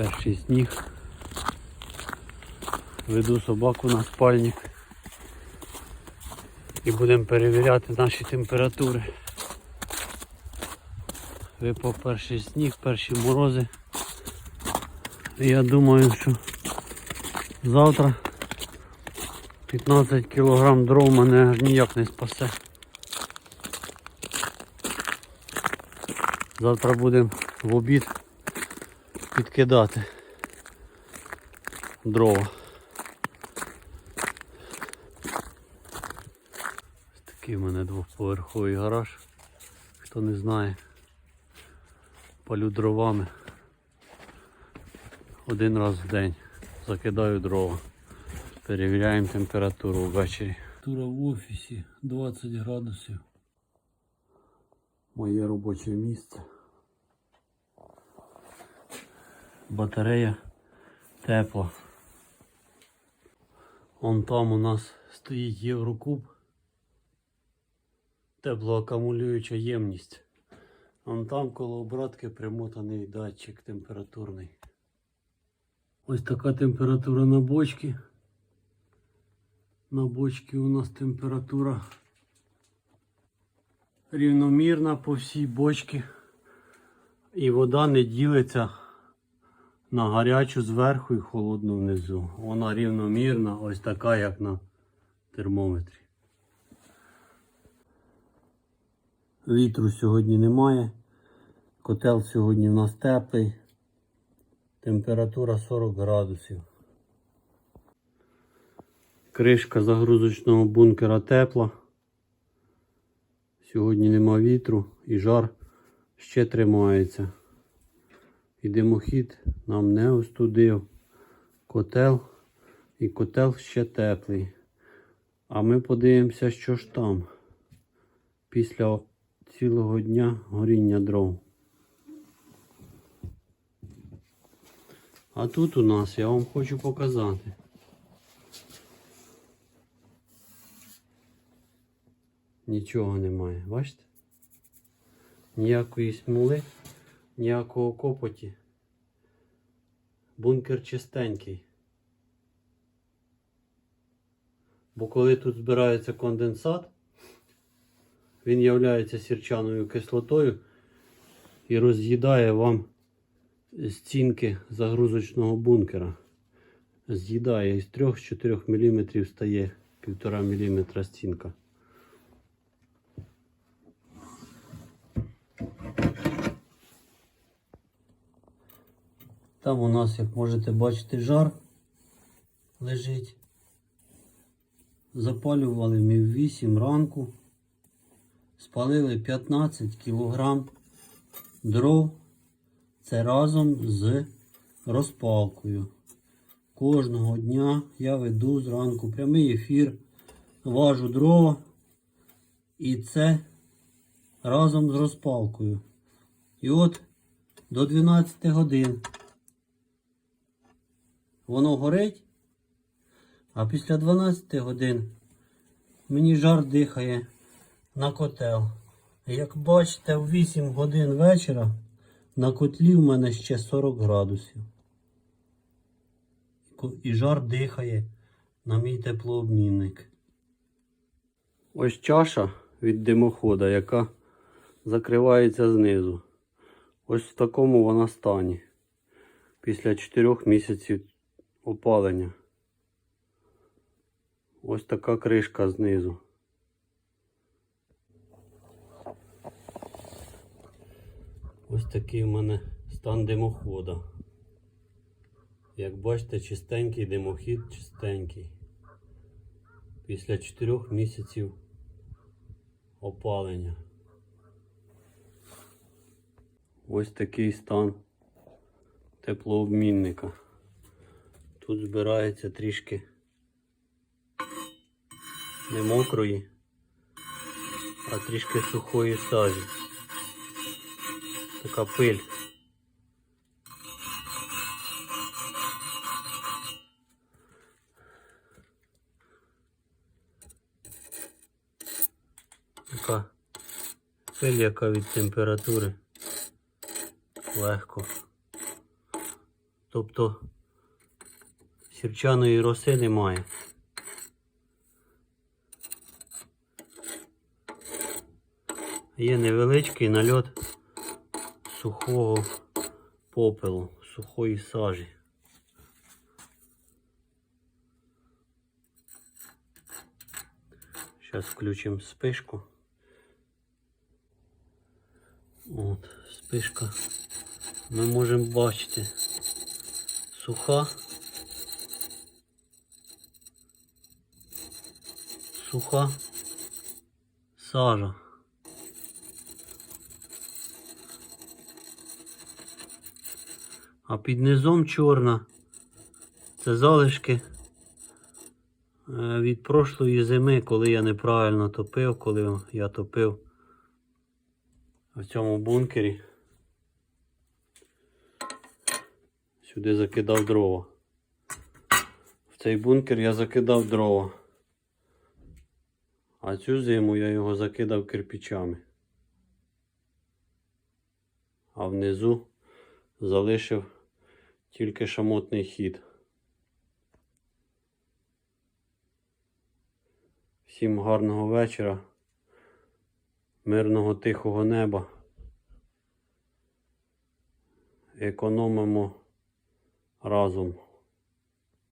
Перший сніг. Веду собаку на спальник. І будемо перевіряти наші температури. Випав перший сніг, перші морози. І я думаю, що завтра 15 кг дров мене ніяк не спасе. Завтра будемо в обід підкидати дрова. Такий в мене двоповерховий гараж. Хто не знає, палю дровами один раз в день. Закидаю дрова. Перевіряємо температуру ввечері. Температура в офісі 20 градусів. Моє робоче місце. Батарея тепла. Вон там у нас стоїть Єврокуб. Теплоакумулююча ємність. Вон там коло обратки примотаний датчик температурний. Ось така температура на бочці. На бочці у нас температура рівномірна по всій бочці. І вода не ділиться на гарячу зверху і холодну внизу. Вона рівномірна, ось така, як на термометрі. Вітру сьогодні немає. Котел сьогодні в нас теплий. Температура 40 градусів. Кришка загрузочного бункера тепла. Сьогодні нема вітру і жар ще тримається. І димохід нам не остудив. Котел і котел ще теплий. А ми подивимося, що ж там після цілого дня горіння дров. А тут у нас я вам хочу показати. Нічого немає, бачите? Ніякої смоли, ніякого копоті. Бункер чистенький. Бо коли тут збирається конденсат, він являється сірчаною кислотою і роз'їдає вам стінки загрузочного бункера. З'їдає із 3-4 мм стає 1,5 мм стінка. Там у нас, як можете бачити, жар лежить. Запалювали ми в 8 ранку. Спалили 15 кг дров. Це разом з розпалкою. Кожного дня я веду зранку прямий ефір, важу дрова. І це разом з розпалкою. І от до 12 годин воно горить, а після 12 годин мені жар дихає на котел. Як бачите, в 8 годин вечора на котлі в мене ще 40 градусів. І жар дихає на мій теплообмінник. Ось чаша від димохода, яка закривається знизу. Ось в такому вона стані. Після 4 місяців опалення. Ось така кришка знизу. Ось такий в мене стан димохода. Як бачите, чистенький димохід, чистенький. Після 4 місяців опалення. Ось такий стан теплообмінника. Тут збирається трішки не мокрої, а трішки сухої сажі. Така пиль. Така пиль, яка від температури легко Тобто сірчаної роси немає. Є невеличкий нальот сухого попелу, сухої сажі. Зараз включимо спишку. От, спишка. Ми можемо бачити суха. Суха сажа. А під низом чорна. Це залишки е, від прошлої зими, коли я неправильно топив, коли я топив в цьому бункері. Сюди закидав дрова. В цей бункер я закидав дрова. А цю зиму я його закидав кирпичами. А внизу залишив тільки шамотний хід. Всім гарного вечора, мирного тихого неба. Економимо разом.